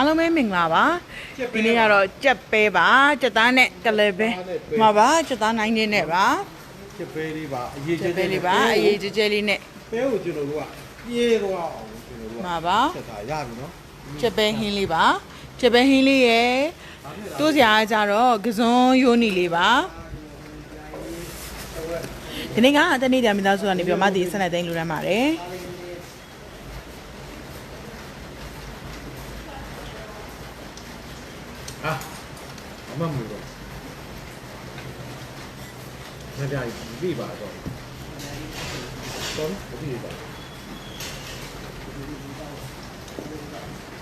အားလုံးပဲမင်္ဂလာပါဒီနေ့ကတော့ကြက်ပဲပါကြက်သားနဲ့ကလေးပဲမှာပါကြက်သားနိုင်နေနဲ့ပါချစ်ပဲလေးပါအရေးကြက်ပဲလေးပါအရေးကြဲကြဲလေးနဲ့ပဲကိုကျွန်တော်တို့ကပြေးသွားအောင်ကျွန်တော်တို့ကမှာပါချက်တာရပြီနော်ကြက်ပဲဟင်းလေးပါကြက်ပဲဟင်းလေးရဲ့တိုးစရာကြတော့ကစွန်းယိုးနီလေးပါဒီနေ့ကတနေ့တည်းမိသားစုကနေပြောမဒီဆက်လက်သိမ်းလူရမ်းပါတယ် ဟာအမမလို့တော့မပြည့်ပြီပါတော့တော့ပြီပါ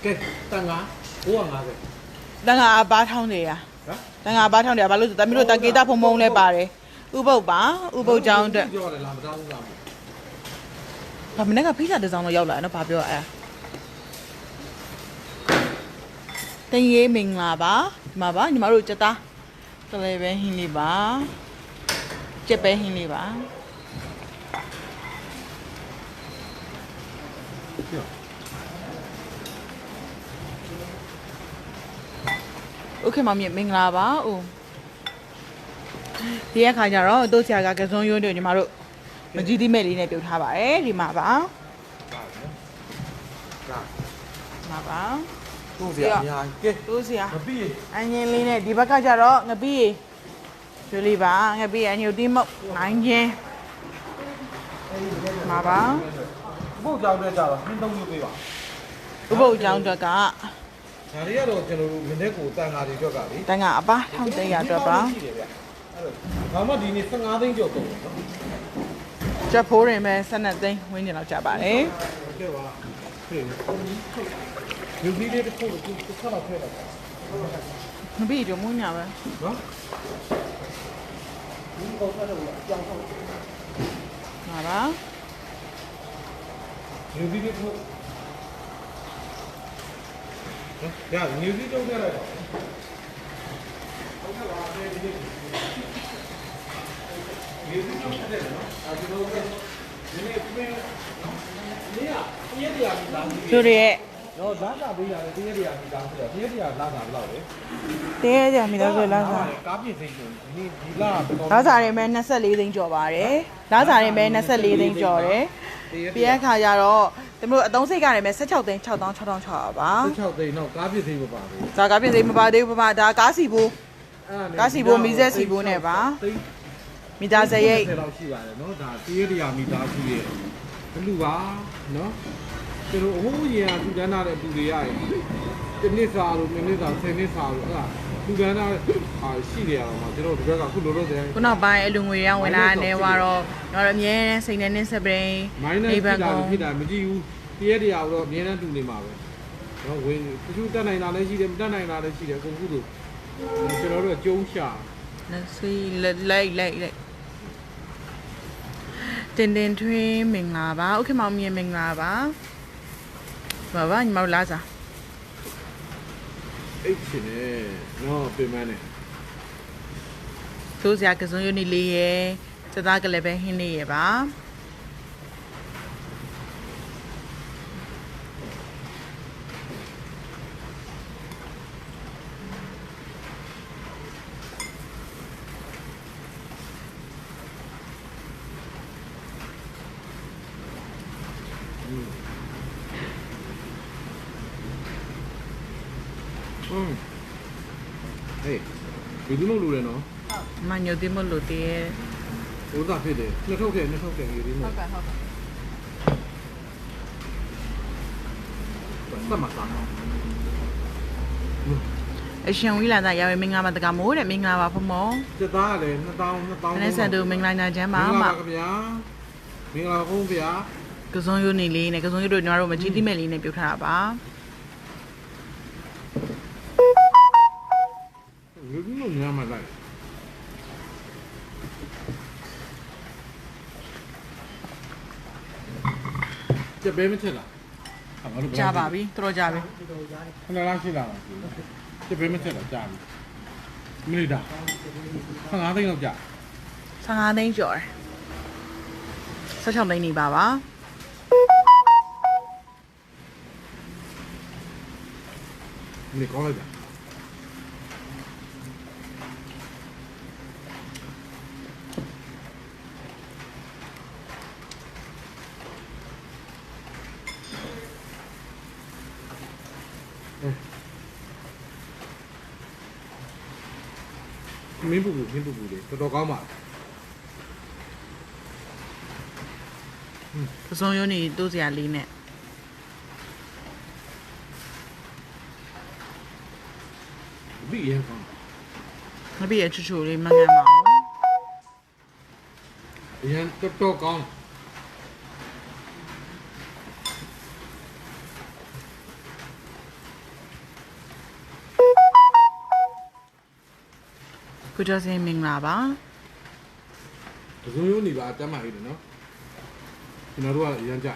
ကဲတန်ငါ950တန်ခါအပါထောင်းနေရဟမ်တန်ခါအပါထောင်းနေရဘာလို့ဆိုတမီးတို့တန်ကေတာဖုံဖုံလဲပါတယ်ဥပုပ်ပါဥပုပ်ကြောင်းအတွက်ပြောတယ်လားမတောင်းဘူးလား။ဗမနေ့ကဖိစာတစ်စောင်းတော့ရောက်လာတယ်နော်။ဘာပြောအဲ။ တင်ရေးမင်္ဂလာပါ။ဒီမှာပါညီမတို့ကြက်သားတလဲပဲဟင်းလေးပါ။ကြက်ပဲဟင်းလေးပါပြော။ Okay မမမင်္ဂလာပါ။အိုးဒီရက်ခါကျတော့တို့ဆရာကကစုံရုံးတို့ညီမတို့မကြီးသီးမဲ့လေးနဲ့ပြုတ်ထားပါတယ်ဒီမှာပါ ပါနော်ဒါ ဒီ မှာပါတို့စရာအများကြီးကဲတို့ဆရာမပြီးအငင်းလေးနဲ့ဒီဘက်ကကျတော့ငပီးကျွလေးပါငပီးအညုတ်တိမုတ်နိုင်ချင်းမှာပါဘုတ်ကြောင်တဲ့ကြတော့နှင်းသုံးမျိုးပေးပါဥပုပ်အကြောင်းအတွက်ကဒါတွေကတော့ကျွန်တော်တို့မနေ့ကတန်ဃာတွေအတွက်ကလေတန်ကအပါထောင်တရအတွက်ပါရှိတယ်ဗျအဲ့တော့ဘာမှဒီနေ့15သိန်းကျော်ကုန်တယ်နော်ချက်ဖိုးရင်ပဲ12သိန်းဝင်းကျင်လောက်ကြပါတယ်ဟုတ်ကဲ့ပါဖြစ်နေ လူကြီးလေးတစ်ခုကိုတစ်ခါတော့ဖဲလိုက်တာငပီးတို့မွညာပဲနော်ဒီပေါ်ထားတော့အကြောင်းဆုံးမှာပါလူကြီးလေးတစ်ခုရလူကြီးတုံးထားလိုက်ပါဟုတ်ကဲ့ပါဒီဒီလူကြီးတုံးထားတယ်နော်အဲကျွန်တော်ဒီနေ့ပြင်နေရပြည့်တရားမိသားစုတို့တွေရဲ့ တော့လာတာပေးရတယ်တရက်တရားမိသားစုရတရက်တရားလာတာဘယ်လောက်လဲတဲကြမိသားစုလာစားကားပြည့်စိတ်ကိုဒီဒီလာတော့လာစားရင်ပဲ24သိန်းကျော်ပါတယ်လာစားရင်ပဲ24သိန်းကျော်တယ်ပြည့်အခါကျတော့သူတို့အသုံးစိတ်ကလည်းပဲ16သိန်း6600ပါ16သိန်းတော့ကားပြည့်စိတ်မပါဘူးဇာကားပြင်စိမပါသေးဘူးပမာဒါကားစီဘူးကားစီဘိုးမီးစက်စီဘိုးနဲ့ပါသိန်းမီတာစရိတ်30လောက်ရှိပါတယ်နော်ဒါတရက်တရားမိသားစုရဲ့ဘလူပါနော် ကျွန်တော်အဟိုးရင်ကသူတန်းထားတဲ့လူတွေရရင်တစ်နှစ်စာလို့နှစ်နှစ်စာ10နှစ်စာလို့အဲ့ဒါသူတန်းထားဟာရှိတယ်အောင်မှာကျွန်တော်ဒီဘက်ကအခုလောလောဆယ် ခုနောက်ပိုင်းအလူငွေရောင်းဝင်လာနေသွားတော့ကျွန်တော်တို့အမြဲတမ်းစိတ်နဲ့နင်းစပရင် မိုင်းနဲ့ အိ ဖြစ်တာ ကု ဖြစ်တာမကြည့်ဘူးတရက်တရားတော့အမြဲတမ်းတူနေမှာပဲနော်ဝင်တချို့တက်နိုင်တာလည်းရှိတယ်မတက်နိုင်တာလည်းရှိတယ်အကုန်ခုလိုကျွန်တော်တို့ကကျုံးရှာ လက်စီလက်လိုက်လိုက်လိုက်တင်တင်ထွင်းမင်္ဂလာပါโอเคမောင်မြင်မင်္ဂလာပါ ဘာဘာညီမတို့လာစားအိတ်ချင်တယ်နော်ပြင်မနဲ့သိုးစရာကစုံယုန်နီလေးရဲ့စသားကလည်းပဲဟင်းလေးရဲ့ပါ อืมဟေးဒီလိုလုပ်လို့ရနော်မညိုတိမလို့တည်းဥသာဖြစ်တယ်နှစ်ထုတ်တယ်နှစ်ထုတ်တယ်ဒီလိုဟုတ်ကဲ့ဟုတ်ကဲ့သတ်မှတ်တာအရှင်ဝီလာသားရဝေမင်္ဂလာပါတကမိုးတဲ့မင်္ဂလာပါဖမောစက်သားကလည်း2000 2000ခနဲ့ဆန်တို့မင်္ဂလာညာချမ်းပါမင်္ဂမလာပါခင်ဗျာမင်္ဂလာပါခင်ဗျာကစုံယုန်နီလေးနဲ့ကစုံယုန်တို့ညီမတို့မကြီးတိမဲ့လေးနဲ့ပြုတ်ထားတာပါ ကျပဲမချက်လားဟာငါတို့ကြာပါပြီတော်တော်ကြာပြီခဏလားရှိလားကျပဲမချက်လားကြာပြီမိနစ်တာ15သိန်းလောက်ကြာ15သိန်းကျော်တယ်16သိန်းနေပါပါနေကောင်းလို က်တာမင်းပူပူမင်းပူပူလေးတော်တော်ကောင်းပါပစုံရုံးနေတိုးစရာလေးနဲ့ဒီရင်ကောင်းမပြည့်ရချူချူလေးမငန်းပါဘူးဒီရင်တော်တော်ကောင်း ကိုကျော်စင်မင်္ဂလာပါဒဇုံရုံးနေပါအတမ်းမှဟိတယ်နော်ကျွန်တော်တို့ကရမ်းကြ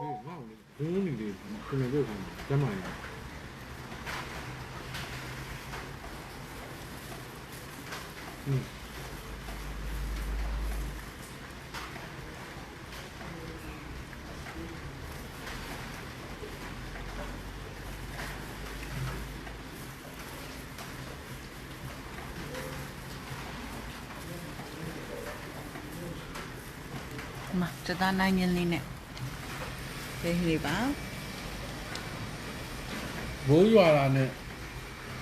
ဟေးငေါ့နေဒဇုံရုံးနေတယ်ကျွန်တော်တို့ကတမ်းမှဟိတယ်อืม မစတာနိုင်ငင်းလေးနဲ့လေးလေးပါဘိုးရွာလာနဲ့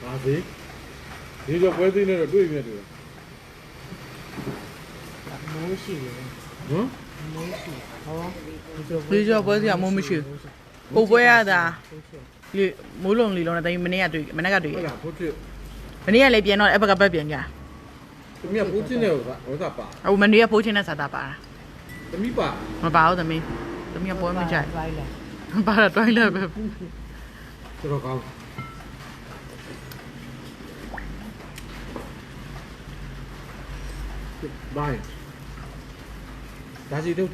ပါစေဒီတော့ပွဲသိနေတော့တွေ့မြတ်တယ်မိုးရှိတယ်ဟမ်မိုးရှိဟောလေးကျော်ပွဲစရာမိုးမရှိဘူးကိုပွဲရတာလေမိုးလုံးလေးလုံးနဲ့တိုင်းမနေ့ကတွေ့မနေ့ကတွေ့ဟုတ်လားဘုတ်ချစ်မနေ့ကလည်းပြန်တော့အဘကဘက်ပြန်ကြတမီးဘုတ်ချစ်နဲ့ဟောဟောတာပါအခုမနေ့ကဖိုးချင်းနဲ့စာတာပါတာ တမီးပါမပါဘူးသမီးသမီးကပွဲမကြိုက်လိုက်လာပါတာတွိုင်းလည်းပဲတော်တော်ကောင်းဘိုင်းဒါစီထု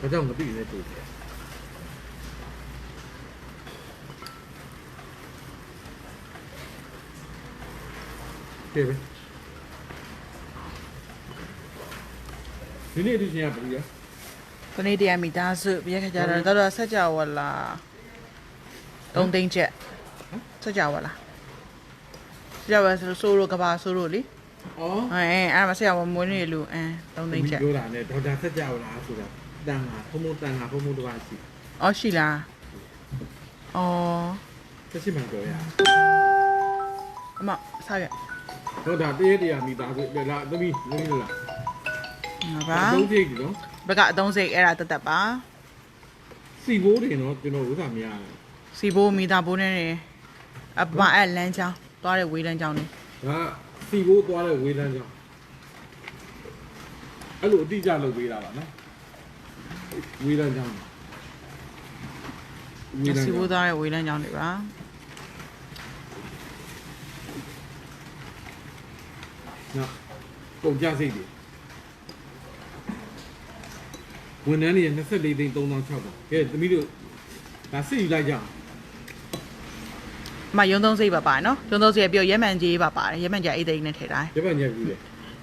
ဒါကြောင့်မသိနေတူတယ်ပြေပဲဒီနေ့ဒီချင်းကဘယ်လိုလဲခနေ့တရားမိသားစုပြည့်ခကြတော့တော်တော်ဆက်ကြဝလာတုံးသိန်းချက်ဆက်ကြဝလာဆက်ကြဝဆိုဆိုလိုကဘာဆိုလိုလေအော်အဲအဲ့မှာဆက်ကြဝမွေးနေလူအဲတုံးသိန်းချက်ပြောတာနဲ့ဒေါက်တာဆက်ကြလားဆိုတာ တန်ငါဖုံဖုံတန်ငါဖုံဖုံတစ်ပါးရှိအော်ရှိလားအော်သက်ရှိမှန်ပြောရအမစားရဒေါက်တာတရေတရာမိသားစုပြလာသမီးသမီးလားငါပါသုံးကြိတ်နော်ဘက်ကအတုံးစိတ်အဲ့ဒါတက်တက်ပါစီဘိုးတွေနော်ကျွန်တော်ဥစ္စာမရတယ်စီဘိုးမိသားဘိုးနဲ့နေအပအဲ့လမ်းချောင်းသွားတဲ့ဝေးလမ်းချောင်းနေဒါစီဘိုးသွားတဲ့ဝေးလန်းကြောင်းအဲ့လိုအတိအကျလုပ်ပေးတာပါနော် ဝေးလန်းကြောင်းဝေးလန်းစီကြောဘိုးင်းသွားတဲ့ဝေးလမ်းချောင်းနေပါနော်ပုံကြစိတ်တွေဝန်ထမ်းတွေ24သိန်း3000 6000ကဲသမီးတို့ဒါစစ်ယူလိုက်ကြအောင်အမရုံသုံးစိတ်ပါပါနော်ရုံသုံးစိတ်ကပြောရဲမှန်ကြီးပါပါတယ်ရဲမှန်ကြီးအိတ်သိန်းနဲ့ထည့်တိုင်းရပတ်ညက်ဘူးလေ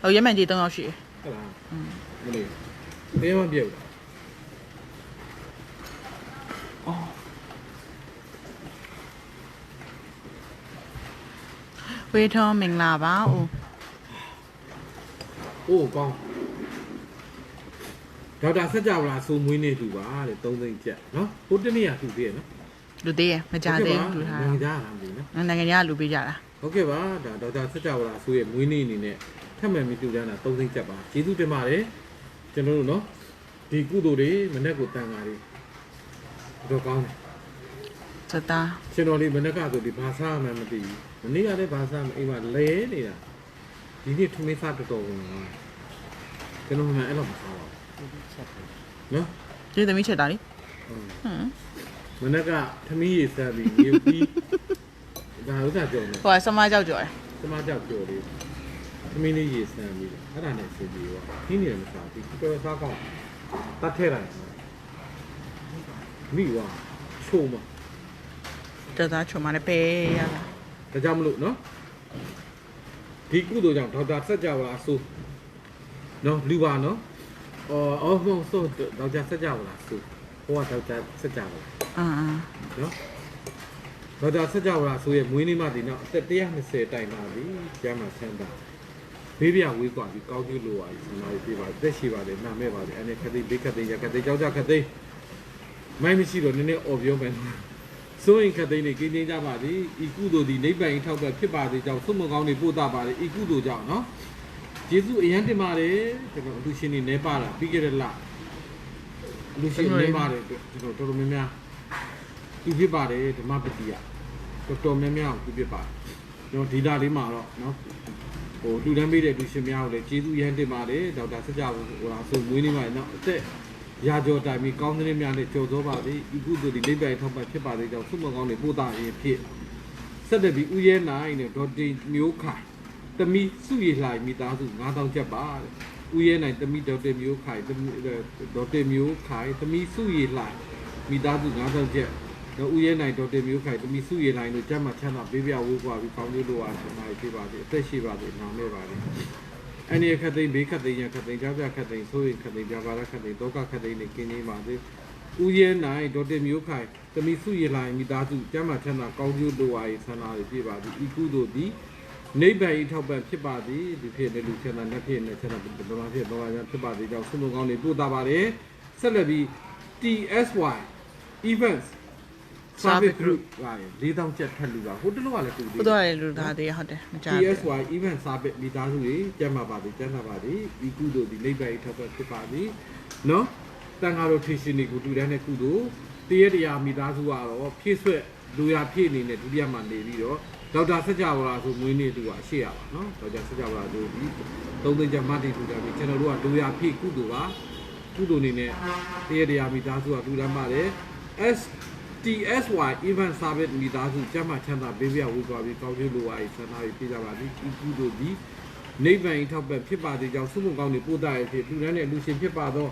ဟိုရဲမှန်ကြီး3ယောက်ရှိတယ်ဟုတ်လားอืมမလေးတဲမပြုတ်လား ဝေးထောင်းမင်္ဂလာပါဦးအိုးကောင်းဒေါက်တာဆက်ကြပါလားဆိုမွေးနေသူပါတဲ့3သိန်းကျက်နော်ဟိုတနေ့ကသူသေးရနော်လူသေးရမကြသေးဘူးလူထားငကြတာမသိနော်နိုင်ငံခြားလူပေးကြတာဟုတ်ကဲ့ပါဒါဒေါက်တာဆက်ကြပါလားဆိုရဲ့မွေးနေ့အနေနဲ့ထပ်မံပြီးတူတန်းတာ3သိန်းကျက်ပါကျေးဇူးတင်ပါတယ်ကျွန်တော်တို့နော်ဒီကုသိုလ်တွေမနေ့ကတန်ဃာတွေတော့ကောင်းတယ်စတာကျွန်တော်လေးမနေ့ကဆိုဒီဘာသာမှမသိဘူး မနေ့ကလည်းဘာသာမအိမ်မှာလဲနေတာဒီနေ့ထမင်းစားတော်တော်ဝင်လာကျွန်တော်မှအဲ့လိုမစားပါဘူးနော်ကျေးသမီးချက်တာလေဟုတ်ဟမ်မနေ့ကထမင်းရေစားပြီးရေပြီးဒါဥစ္စာကြော်နေဟိုကစမကြောက်ကြော်တယ်စမကြောက်ကြော်လေးထမင်းလေးရေစမ်းပြီးအဲ့ဒါနဲ့ဆင်းပြီးတော့ခင်းနေတယ်မစားဘူးဒီတော်စားကောင်းတတတ်ထဲလိုက်မိဝါချုံမတသားချုံမနဲ့ပဲရတာ ဒါကြောင့်မလို့နော်ဒီကုသိုလ်ကြောင့်ဒေါက်တာစัจ java အဆိုးနော်လူပါနော်အော်အော်မဟုတ်ဆိုဒေါက်တာစัจ java လားဆိုဟိုကဒေါက်တာစัจ java အာအာ နော်ဒေါက်တာစัจ java ဆိုရဲ့မွေးနေ့မှဒီနောက်အသက်120တိုင်ပါပြီကျမ်းမှာဆန်းတာဘေးပြဝေးกว่าဒီကောင်းကျိုးလိုပါပြီဆန္ဒရေးပြပါတက်ရှိပါလေနာမဲ့ပါလေအဲ့ဒီခသိဘေးခသိရခသိကြောက်ကြခသိမိုင်းမရှိတော့နည်းနည်းအော်ပြောမယ် စိုးရင်ခသိနေကင်းချင်းကြပါသည်ဤကုသိုလ်ဒီနိဗ္ဗာန်ထောက်ပဲဖြစ်ပါသေးကြောင့်သုံးမကောင်းတွေပို့တာပါလေဤကုသိုလ်ကြောင့်နော်ယေရှုအယံတင်ပါတယ်ကျွန်တော်အလူရှင်နေနေပါတာပြီးခဲ့တဲ့လအလူရှင်နေပါတယ်ကျွန်တော်တော်တော်များများသူဖြစ်ပါတယ်ဓမ္မပတိယတော်တော်များများသူဖြစ်ပါတယ်ကျွန်တော်ဒီလာလေးမှာတော့နော်ဟိုလူတန်းပေးတဲ့လူရှင်များကိုလည်းကျေးဇူးရမ်းတင်ပါတယ်ဒေါက်တာစကြဝဠာဟိုလားဆိုမွေးနေပါနော်အသက် ရာကျော်တိုင်ပြီးကောင်းတဲ့များနဲ့ကြော်သောပါသည်ဤကုသိုလ်ဒီလိမ့်ပိုင်ထောက်ပံ့ဖြစ်ပါသေးကြောင့်သုံးမကောင်းတွေပို့တာရင်ဖြစ်ဆက်တဲ့ပြီးဥယဲနိုင်နဲ့ဒေါ်တင်မျိုးခိုင်တမီစုရလှိုင်မိသားစု9000ကျပ်ပါတဲ့ဥယဲနိုင်တမီဒေါ်တင်မျိုးခိုင်တမီဒေါ်တင်မျိုးခိုင်တမီစုရလှိုင်မိသားစု9000ကျပ်တော့ဥယဲနိုင်ဒေါ်တင်မျိုးခိုင်တမီစုရလှိုင်တို့ကျမ်းမှာချမ်းသာပေးပြဝေးကွာပြီးကောင်းကျိုးလိုအားဆန္ဒရေးပါသေးအသက်ရှိပါသေးနာမဲ့ပါသေး အနည်းခတ်သိမ်းဘေးခတ်သိမ်းရခတ်သိမ်းကြပြခတ်သိမ်းဆိုရင်ခတ်သိမ်းကြပါရခတ်သိမ်းဒုက္ခခတ်သိမ်းနေကင်းနေပါသေးဥယဲနိုင်ဒေါ်တင်မျိုးခိုင်တမီစုရလိုင်းမိသားစုကျမ်းမာချမ်းသာကောင်းကျိုးလိုအားဆန္ဒတွေပြပါသည်ဤကုသိုလ်သည်နိဗ္ဗာန်ဤထောက်ပံ့ဖြစ်ပါသည်ဒီဖြစ်နေလူချမ်းသာလက်ဖြစ်နေချမ်းသာဗမာဖြစ်ဗမာချမ်းဖြစ်ပါသည်ကြောင့်ဆုမကောင်းတွေပို့တာပါတယ်ဆက်လက်ပြီး TSY events service group က4000ကျပ်ထပ်လူပါဟိုတလောကလည်းတူသေးဘုရားရဲ့လူသားတွေဟုတ်တယ်မကြဘူး TSY event service မိသားစုတွေကျမ်းပါပါသည်ကျမ်းသာပါသည်ဒီကုသိုလ်ဒီလိမ့်ပိုင်ထောက်ပံ့ဖြစ်ပါသည်နော်တန်ဃာတော်ထေရှင်တွေကိုတူတန်းတဲ့ကုသိုလ်တရတရားမိသားစုကတော့ဖြည့်ဆွက်လူရဖြည့်အနေနဲ့ဒုတိယမှာနေပြီးတော့ဒေါက်တာစကြဝဠာဆိုမွေးနေ့သူကရှေ့ရပါနော်ဒေါက်တာစကြဝဠာဆိုဒီသုံးသိန်းကျမတ်တီထူတယ်ပြီးကျွန်တော်တို့ကလူရဖြည့်ကုသိုလ်ပါကုသိုလ်အနေနဲ့တရတရားမိသားစုကတူတန်းပါတယ် S TSY event service မိသားစုကျမ်းမာချမ်းသာပေးပြဝေသွားပြီးကောင်းကျိုးလိုအားဆန္ဒရေးပြကြပါသည်ဤကုသိုလ်သည်နိဗ္ဗာန်ထောက်ပံ့ဖြစ်ပါသည်ကြောင့်ဆုမွန်ကောင်းတွေပို့တာရဖြစ်လူတန်းနဲ့လူရှင်ဖြစ်ပါသော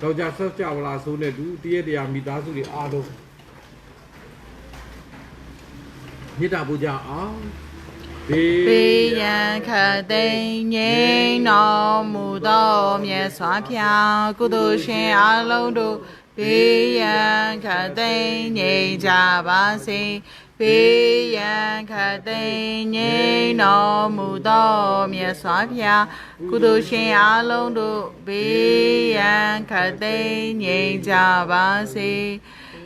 ဒေါက်တာဆော့ကြဝလာဆိုတဲ့သူတရတရားမိသားစုတွေအားလုံးမြတ်တာပူကြအောင်ဘေးပေးရန်ခတ်သိမ်းငြိမ်းတော်မူသောမြတ်စွာဘုရားကုသိုလ်ရှင်အလုံးတို့ ပေးရန်ခတ်သိမ်းငြိမ်းကြပါစေပေးရန်ခတ်သိမ်းငြိမ်းတော်မူသောမြတ်စွာဘုရားကုသိုလ်ရှင်အလုံးတို့ပေးရန်ခတ်သိမ်းငြိမ်းကြပါစေ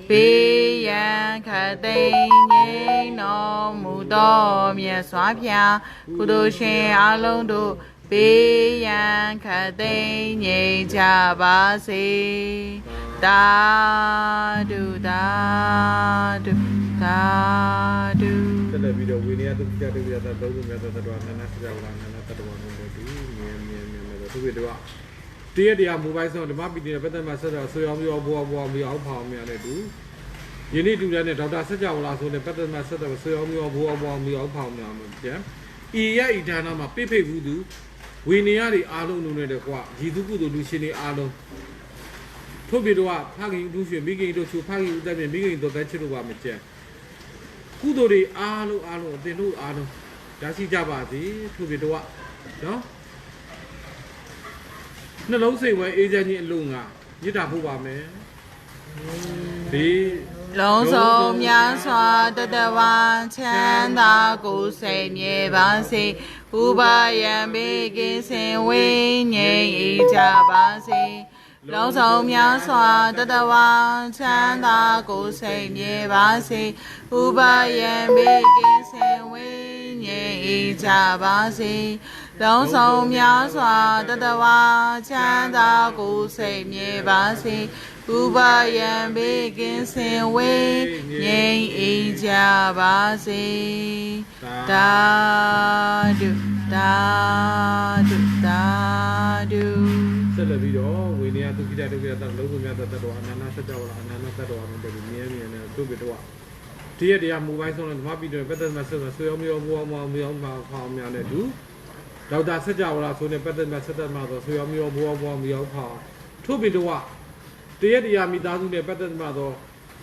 ပေးရန်ခတ်သိမ်းငြိမ်းတော်မူသောမြတ်စွာဘုရားကုသိုလ်ရှင်အလုံးတို့ပေးရန်ခတ်သိမ်းငြိမ်းကြပါစေ တာဒုတာဒုတာဒုဆက်လက်ပြီးတော့ဝိနည်းတုတ်ကြတုတ်ကြတာသုံးခုမြတ်သောတော်နာနာစကြဝဠာနာနာတတဝါလုံးတို့ဒီမြဲမြဲမြဲမြဲသူတွေတော့တရတရားမိုဘိုင်းဆောင်ဓမ္မပီတိနဲ့ပတ်သက်မှာဆက်တော့ဆွေအောင်ပြောဘောဘောမြောက်ဖောင်မြောက်နဲ့တူယနေ့တူတဲ့နဲ့ဒေါက်တာစကြဝဠာဆိုတဲ့ပတ်သက်မှာဆက်တော့ဆွေအောင်ပြောဘောဘောမြောက်ဖောင်မြောက်မှာပြန်ဤရဤဌာနမှာပိဖိတ်ဘူးသူဝိနည်းတွေအားလုံးလုံးနဲ့တကွာရည်သူကုသိုလ်လူရှင်တွေအားလုံး ထို့ပြီးတော့ဖခင်လူရှင်မိခင်တို့ချူဖခင်ဦးတဲ့မိခင်တို့တဲ့ချစ်လို့ပါမကြံကုသိုလ်တွေအားလုံးအားလုံးအသင်တို့အားလုံးရရှိကြပါစေထို့ဖြစ်တော့နော်နှလုံးစိတ်ဝဲအေးချမ်းခြင်းအလုံးငါမြစ်တာဖို့ပါမယ်ဒီလုံးစုံများစွာတတဝါချမ်းသာကိုယ်စိတ်မြေပါစေဥပါယံဘေကင်းစင်ဝိညာဉ်ဤကြပါစေ လုံးစုံများစွာတတဝါချမ်းသာကိုယ်စိတ်မြေပါစေဥပါယံဘေကင်းစင်ဝိညာဉ်ဤကြပါစေလုံးစုံများစွာတတဝါချမ်းသာကိုယ်စိတ်မြေပါစေဥပါယံဘေကင်းစင်ဝေငြိမ်အေးကြပါစေတာဒုတာဒုတာဒု ဆက်လက်ပြီးတော့ဝိနည်းဒုက္ခိတဒုက္ခိတသလုံးစုံများတတ်တော်အနန္တစัจ java အနန္တတတ်တော်အောင်တည်းမြဲမြဲနဲ့သူ့ဖြစ်တော့ဒီရတရားမိုဘိုင်းဆောင်တဲ့ဓမ္မပီတော်ပတ်သက်မှာဆက်ဆွေအောင်မြောဘောမောမြောမှာဖောင်များနဲ့တူဒေါက်တာစัจ java ဆိုတဲ့ပတ်သက်မှာဆက်သက်မှာဆိုဆွေအောင်မြောဘောဘောမြောဖောင်ထို့ဖြစ်တော့တရက်တရားမိသားစုနဲ့ပတ်သက်မှတော့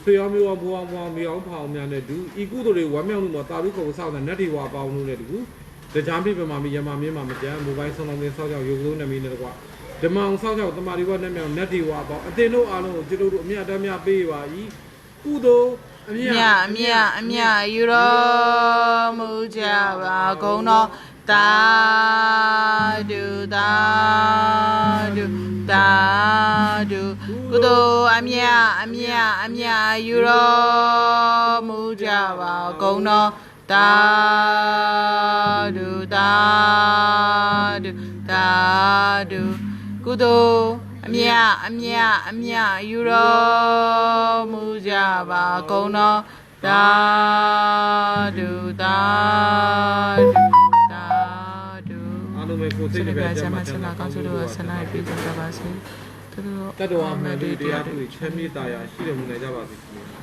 ဆွေရောမျိုးအောင်ဘွားဘွားမြေအောင်ဖောင်များနဲ့ဒူဤကုသိုလ်တွေဝမ်းမြောက်မှုမှာတာလူကုံဆောက်တဲ့နတ်ဒီဝါပေါင်းလို့နဲ့တကူတရားပြပြမှာမီယမမင်းမှာမကြမ်းမိုဘိုင်းဆောင်ဆောင်ဆောက်ကြောက်ရုပ်လုံးနဲ့မီနဲ့တကွာ ဓမ္မအောင်ဆောက်ကြောက်တမာရီဝတ်နဲ့မြောင်နတ်ဒီဝါပေါင်းအတင်တို့အားလုံးကိုကျွန်တော်တို့အမြတ်တမ်းများပေးပါ၏ကုသိုလ်အမြအတ်မြအမြအမြယူတော်မူကြပါကုန်တော်တာဒုတာဒုတာဒုကုသိုလ်အမြအမြအမြယူတော်မူကြပါကုန်တော်တာဒုတာဒုတာဒု ကုသိုလ်အမြအမြအမြယူတော်မူကြပါကုန်တော်တာဒုတာဒုတာဒုအားလုံးပဲကိုယ်စိစိတ်တ်နှနှပြပြချချမ်းမ်းသာသာချချမ်းမ်းသာသာကောကောင်းင်းစွာစွာတို့တို့ဆဆန္န္ဒဒပြပြည့်ည့်စုံစုံကြကြပါပါစေစေသူတို့တတ္တဝါမှန်တူတရားသူချမ်းမြေ့တာရာရှိတော်မူနိုင်ကြပါစေခင်ဗျာ